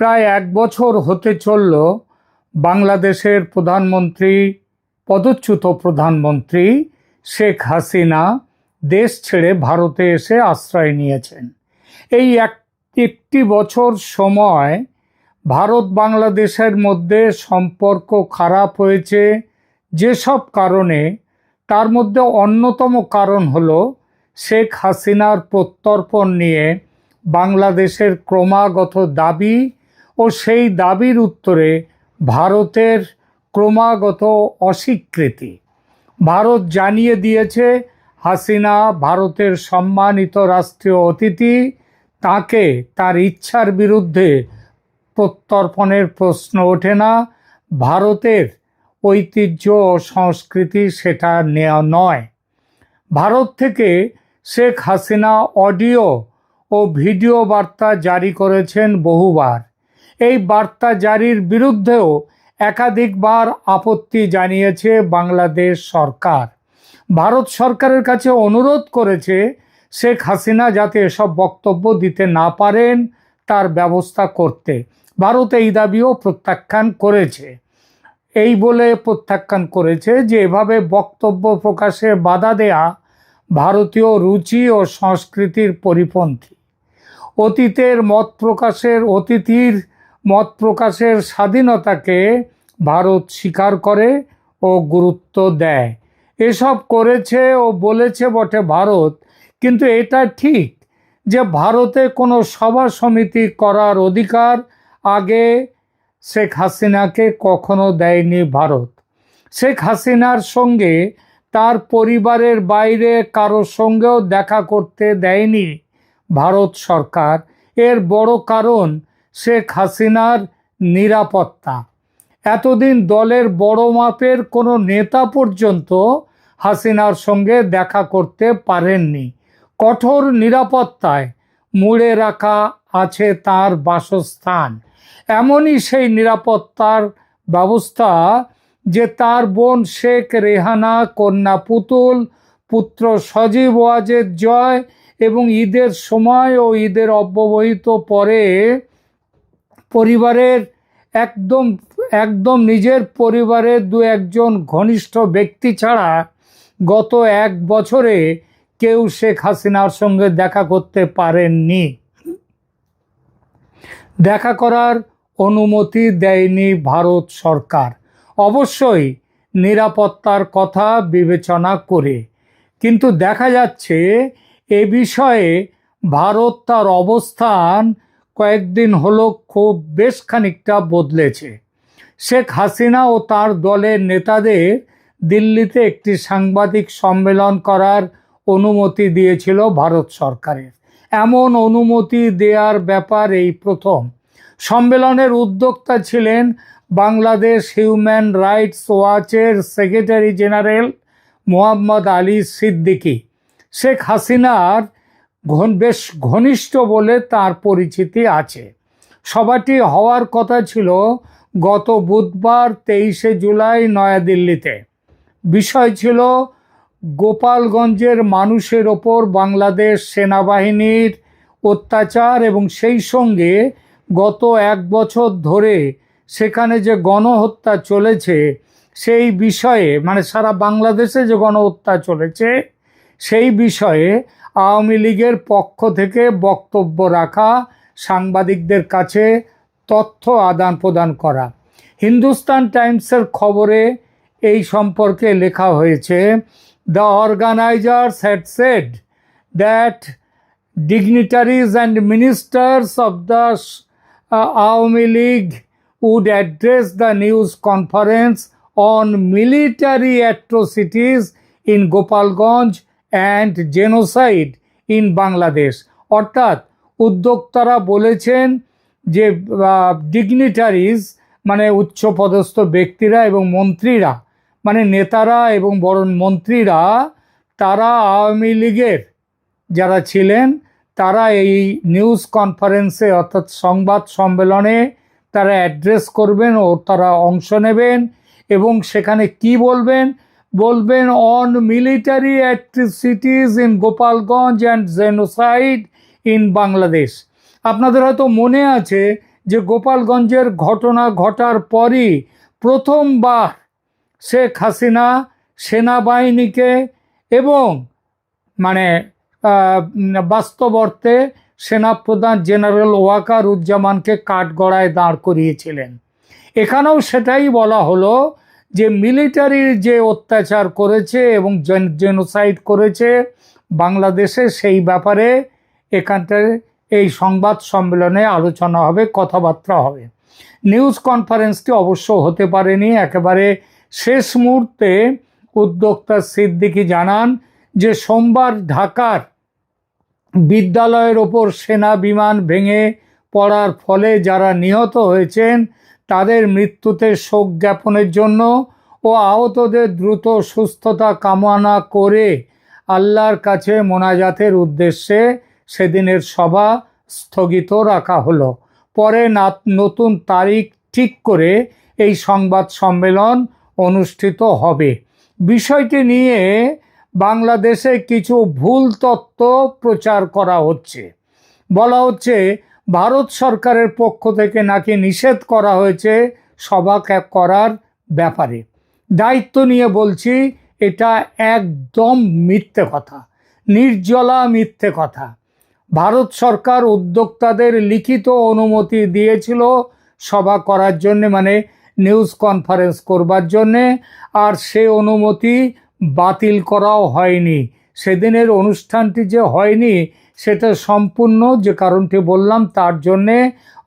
প্রায় এক বছর হতে চলল বাংলাদেশের প্রধানমন্ত্রী, পদচ্যুত প্রধানমন্ত্রী শেখ হাসিনা দেশ ছেড়ে ভারতে এসে আশ্রয় নিয়েছেন। এই এক একটি বছর সময় ভারত বাংলাদেশের মধ্যে সম্পর্ক খারাপ হয়েছে যেসব কারণে। তার মধ্যে অন্যতম কারণ হল শেখ হাসিনার প্রত্যর্পণ নিয়ে বাংলাদেশের ক্রমাগত দাবি ও সেই দাবির উত্তরে ভারতের ক্রমাগত অস্বীকৃতি। ভারত জানিয়ে দিয়েছে, হাসিনা ভারতের সম্মানিত রাষ্ট্রীয় অতিথি, তাকে তার ইচ্ছার বিরুদ্ধে প্রত্যর্পণের প্রশ্ন ওঠে না। ভারতের ঐতিহ্য ও সংস্কৃতি সেটা নেওয়া নয়। ভারত থেকে শেখ হাসিনা অডিও ও ভিডিও বার্তা জারি করেছেন বহুবার। এই বার্তা জারির বিরুদ্ধেও একাধিকবার আপত্তি জানিয়েছে বাংলাদেশ সরকার। ভারত সরকারের কাছে অনুরোধ করেছে শেখ হাসিনা যাতে এসব বক্তব্য দিতে না পারেন তার ব্যবস্থা করতে। ভারত এই দাবিও প্রত্যাখ্যান করেছে। এই বলে প্রত্যাখ্যান করেছে যে এভাবে বক্তব্য প্রকাশে বাধা দেয়া ভারতীয় রুচি ও সংস্কৃতির পরিপন্থী। অতীতের মত প্রকাশের অতিথির মত প্রকাশের স্বাধীনতাকে ভারত স্বীকার করে ও গুরুত্ব দেয়। এসব করেছে ও বলেছে বটে ভারত, কিন্তু এটা ঠিক যে ভারতে কোনো সভা সমিতি করার অধিকার আগে শেখ হাসিনাকে কখনো দেয়নি ভারত। শেখ হাসিনার সঙ্গে তার পরিবারের বাইরে কারোর সঙ্গেও দেখা করতে দেয়নি ভারত সরকার। এর বড় কারণ শেখ হাসিনার নিরাপত্তা। এতদিন দলের বড় মাপের কোনো নেতা পর্যন্ত হাসিনার সঙ্গে দেখা করতে পারেননি। কঠোর নিরাপত্তায় মুড়ে রাখা আছে তার বাসস্থান। এমনই সেই নিরাপত্তার ব্যবস্থা যে তার বোন শেখ রেহানা, কন্যা পুতুল, পুত্র সজীব ওয়াজেদ জয় এবং ঈদের সময় ও ঈদের অব্যবহিত পরে পরিবারের একদম একদম নিজের পরিবারের দু একজন ঘনিষ্ঠ ব্যক্তি ছাড়া গত এক বছরে কেউ শেখ হাসিনার সঙ্গে দেখা করতে পারেননি। দেখা করার অনুমতি দেয়নি ভারত সরকার। অবশ্যই নিরাপত্তার কথা বিবেচনা করে। কিন্তু দেখা যাচ্ছে এ বিষয়ে ভারত তার অবস্থান কয়েকদিন হলো খুব বেশ খানিকটা বদলেছে। শেখ হাসিনা ও তার দলের নেতাদের দিল্লিতে একটি সাংবাদিক সম্মেলন করার অনুমতি দিয়েছিল ভারত সরকারের। এমন অনুমতি দেওয়ার ব্যাপার এই প্রথম। সম্মেলনের উদ্যোক্তা ছিলেন বাংলাদেশ হিউম্যান রাইটস ওয়াচের সেক্রেটারি জেনারেল মোহাম্মদ আলী সিদ্দিকী। শেখ হাসিনার ঘন, বেশ ঘনিষ্ঠ বলে তার পরিচিতি আছে। সভাটি হওয়ার কথা ছিল গত বুধবার তেইশে জুলাই নয়াদিল্লিতে। বিষয় ছিল গোপালগঞ্জের মানুষের ওপর বাংলাদেশ সেনাবাহিনীর অত্যাচার এবং সেই সঙ্গে গত এক বছর ধরে সেখানে যে গণহত্যা চলেছে, সেই বিষয়ে মানে সারা বাংলাদেশে যে গণহত্যা চলেছে, সেই বিষয়ে আওয়ামী লীগের পক্ষ থেকে বক্তব্য রাখা, সাংবাদিকদের কাছে তথ্য আদান প্রদান করা। হিন্দুস্তান টাইমসের খবরে এই সম্পর্কে লেখা হয়েছে the organisers had said that dignitaries and ministers of the Awami League would address the news conference on military atrocities in Gopalganj and genocide in Bangladesh অর্থাৎ উদ্যোক্তারা বলেছেন যে ডিগনিটারিজ মানে উচ্চপদস্থ ব্যক্তিরা এবং মন্ত্রীরা মানে নেতারা এবং বরণ মন্ত্রীরা, তারা আওয়ামী লীগের যারা ছিলেন, তারা এই নিউজ কনফারেন্সে অর্থাৎ সংবাদ সম্মেলনে তারা অ্যাড্রেস করবেন ও তারা অংশ নেবেন এবং সেখানে কি বলবেন বলবেন on military atrocities in Gopalganj and genocide in Bangladesh আপনাদের হয়তো মনে আছে যে গোপালগঞ্জের ঘটনা ঘটার পরই প্রথমবার শেখ হাসিনা সেনাবাহিনীকে এবং মানে আহ, বাস্তব অর্থে সেনাপ্রধান জেনারেল ওয়াকার উজ্জামানকে কাঠগড়ায় দাঁড় করিয়েছিলেন। এখানেও সেটাই বলা হলো যে মিলিটারির যে অত্যাচার করেছে এবং জেনোসাইড করেছে বাংলাদেশে, সেই ব্যাপারে এখানটায় এই সংবাদ সম্মেলনে আলোচনা হবে, কথাবার্তা হবে। নিউজ কনফারেন্সটি অবশ্য হতে পারেনি, একেবারে শেষ মুহূর্তে উদ্যোক্তা সিদ্দিকি জানান যে সোমবার ঢাকার বিদ্যালয়ের ওপর সেনা বিমান ভেঙে পড়ার ফলে যারা নিহত হয়েছেন তাদের মৃত্যুতে শোক জ্ঞাপনের জন্য ও আহতদের দ্রুত সুস্থতা কামনা করে আল্লাহর কাছে মোনাজাতের উদ্দেশ্যে সেদিনের সভা স্থগিত রাখা হলো। পরে নতুন তারিখ ঠিক করে এই সংবাদ সম্মেলন অনুষ্ঠিত হবে। বিষয়টি নিয়ে বাংলাদেশে কিছু ভুল তত্ত্ব প্রচার করা হচ্ছে। বলা হচ্ছে ভারত সরকারের পক্ষ থেকে নাকি নিষেধ করা হয়েছে সভা করার ব্যাপারে। দায়িত্ব নিয়ে বলছি, এটা একদম মিথ্যে কথা, নির্জলা মিথ্যে কথা। ভারত সরকার উদ্যোক্তাদের লিখিত অনুমতি দিয়েছিল সভা করার জন্যে মানে নিউজ কনফারেন্স করবার জন্যে, আর সে অনুমতি বাতিল করাও হয়নি। সেদিনের অনুষ্ঠানটি যে হয়নি সেটা সম্পূর্ণ যে কারণটি বললাম তার জন্যে,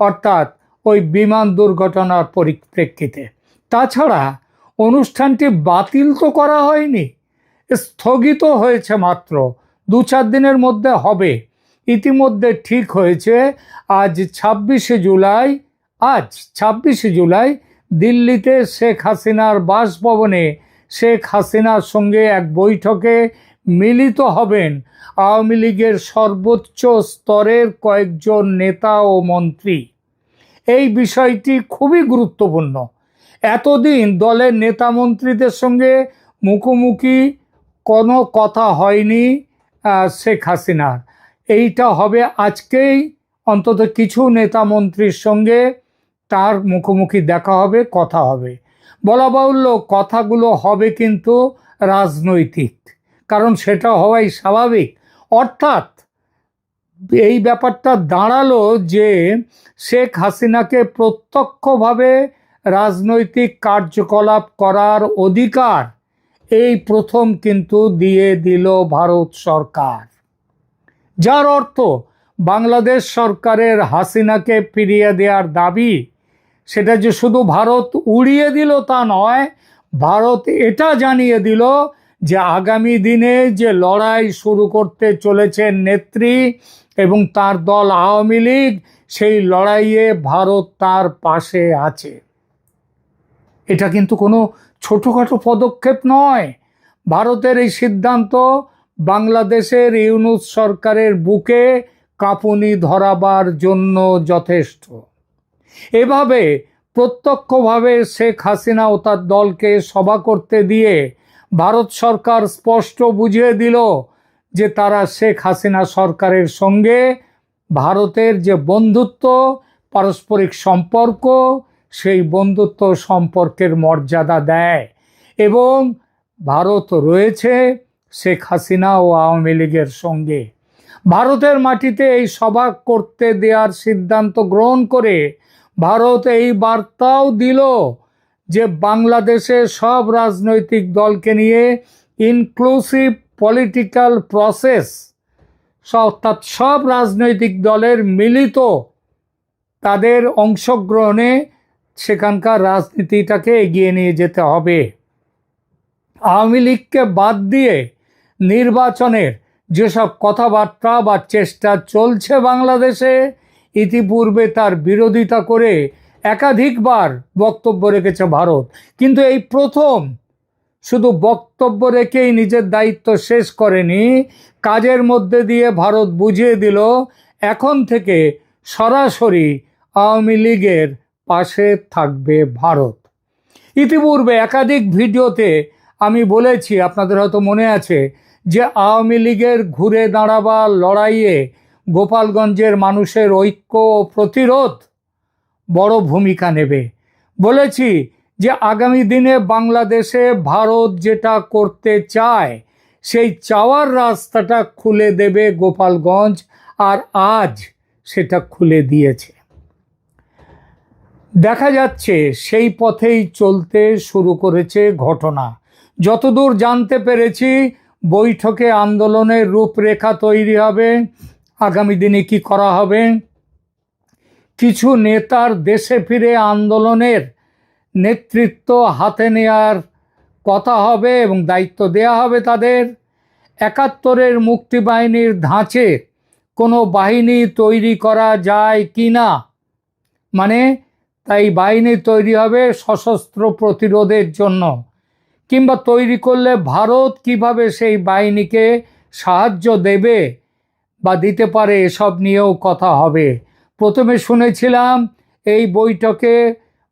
অর্থাৎ ওই বিমান দুর্ঘটনার পরিপ্রেক্ষিতে। তাছাড়া অনুষ্ঠানটি বাতিল তো করা হয়নি, স্থগিত হয়েছে মাত্র দু চার দিনের মধ্যে হবে। ইতিমধ্যে ঠিক হয়েছে, আজ ছাব্বিশে জুলাই, আজ ছাব্বিশে জুলাই দিল্লিতে শেখ হাসিনার বাসভবনে শেখ হাসিনার সঙ্গে এক বৈঠকে মিলিত হবেন। আওয়ামী লীগের সর্বোচ্চ স্তরের কয়েকজন নেতা ও মন্ত্রী। এই বিষয়টি খুবই গুরুত্বপূর্ণ। এতদিন দলের নেতা মন্ত্রীদের সঙ্গে মুখোমুখি কোনো কথা হয়নি শেখ হাসিনার। এইটা হবে আজকেই। অন্তত কিছু নেতা মন্ত্রীর সঙ্গে তার মুখোমুখি দেখা হবে, কথা হবে। বলা বাহুল্য কথাগুলো হবে কিন্তু রাজনৈতিক। কারণ সেটা হওয়াই স্বাভাবিক। অর্থাৎ এই ব্যাপারটা দাঁড়াল যে শেখ হাসিনাকে প্রত্যক্ষভাবে রাজনৈতিক কার্যকলাপ করার অধিকার এই প্রথম কিন্তু দিয়ে দিল ভারত সরকার। যার অর্থ বাংলাদেশ সরকারের হাসিনাকে ফিরিয়ে দেওয়ার দাবি, সেটা যে শুধু ভারত উড়িয়ে দিল তা নয়, ভারত এটা জানিয়ে দিল যে আগামী দিনে যে লড়াই শুরু করতে চলেছেন নেত্রী এবং তার দল আওয়ামী লীগ, সেই লড়াইয়ে ভারত তার পাশে আছে। এটা কিন্তু কোনো ছোটোখাটো পদক্ষেপ নয়। ভারতের এই সিদ্ধান্ত বাংলাদেশের ইউনুস সরকারের বুকে কাঁপুনি ধরাবার জন্য যথেষ্ট। এভাবে প্রত্যক্ষভাবে শেখ হাসিনা ও তার দলকে সভা করতে দিয়ে ভারত সরকার স্পষ্ট বুঝিয়ে দিল যে তারা শেখ হাসিনা সরকারের সঙ্গে ভারতের যে বন্ধুত্ব, পারস্পরিক সম্পর্ক, সেই বন্ধুত্ব সম্পর্কের মর্যাদা দেয়। এবং ভারত রয়েছে শেখ হাসিনা ও আওয়ামী লীগের সঙ্গে। ভারতের মাটিতে এই সভা করতে দেওয়ার সিদ্ধান্ত গ্রহণ করে ভারত এই বার্তাও দিল যে বাংলাদেশে সব রাজনৈতিক দলকে নিয়ে ইনক্লুসিভ পলিটিক্যাল প্রসেস অর্থাৎ সব রাজনৈতিক দলের মিলিত তাদের অংশগ্রহণে সেখানকার রাজনীতিটাকে এগিয়ে নিয়ে যেতে হবে। আওয়ামী লীগকে বাদ দিয়ে নির্বাচনের যেসব কথাবার্তা বা চেষ্টা চলছে বাংলাদেশে, ইতিপূর্বে তার বিরোধিতা করে একাধিকবার বক্তব্য রেখেছে ভারত। কিন্তু এই প্রথম শুধু বক্তব্য রেখেই নিজের দায়িত্ব শেষ করেনি, কাজের মধ্যে দিয়ে ভারত বুঝিয়ে দিল, এখন থেকে সরাসরি আওয়ামী লীগের পাশে থাকবে ভারত। ইতিপূর্বে একাধিক ভিডিওতে আমি বলেছি, আপনাদের হয়তো মনে আছে, যে আওয়ামী লীগের ঘুরে দাঁড়াবার লড়াইয়ে গোপালগঞ্জের মানুষের ঐক্য ও প্রতিরোধ বড় ভূমিকা নেবে। বলেছি যে আগামী দিনে বাংলাদেশে ভারত যেটা করতে চায়, সেই চাওয়ার রাস্তাটা খুলে দেবে গোপালগঞ্জ আর আজ সেটা খুলে দিয়েছে। দেখা যাচ্ছে সেই পথেই চলতে শুরু করেছে ঘটনা। যতদূর জানতে পেরেছি, বৈঠকে আন্দোলনের রূপরেখা তৈরি হবে। আগামী দিনে কি করা হবে? কিছু নেতার দেশে ফিরে আন্দোলনের নেতৃত্ব হাতে নেয়ার কথা হবে এবং দায়িত্ব দেয়া হবে তাদের। একাত্তরের মুক্তিবাহিনীর ধাঁচে কোনো বাহিনী তৈরি করা যায় কি না? মানে তাই বাহিনী তৈরি হবে সশস্ত্র প্রতিরোধের জন্য। কিংবা তৈরি করলে ভারত কীভাবে সেই বাহিনীকে সাহায্য দেবে বা দিতে পারে এসব নিয়েও কথা হবে। প্রথমে শুনেছিলাম এই বৈঠকে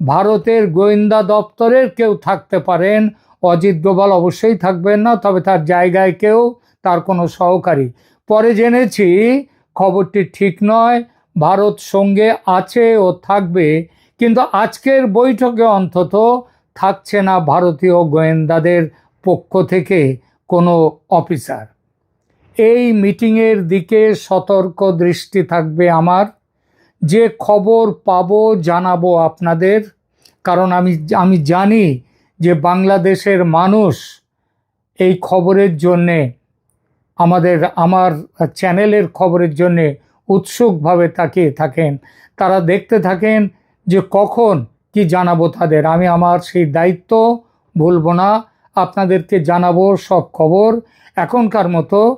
ভারতের গোয়েন্দা দপ্তরের কেউ থাকতে পারেন। অজিত ডোভাল অবশ্যই থাকবেন না, তবে তার জায়গায় কেউ, তার কোনো সহকারী। পরে জেনেছি খবরটি ঠিক নয়, ভারত সঙ্গে আছে ও থাকবে, কিন্তু আজকের বৈঠকে অন্তত থাকছে না ভারতীয় গোয়েন্দাদের পক্ষ থেকে কোনো অফিসার। এই মিটিংয়ের দিকে সতর্ক দৃষ্টি থাকবে আমার। যে খবর পাবো, জানাব আপনাদের। কারণ আমি আমি জানি যে বাংলাদেশের মানুষ এই খবরের জন্যে, আমাদের, আমার চ্যানেলের খবরের জন্যে উৎসুকভাবে তাকিয়ে থাকেন। তারা দেখতে থাকেন যে কখন কি জানাব তাদের। আমি আমার সেই দায়িত্ব ভুলব না। আপনাদেরকে জানাব সব খবর। এখনকার মতো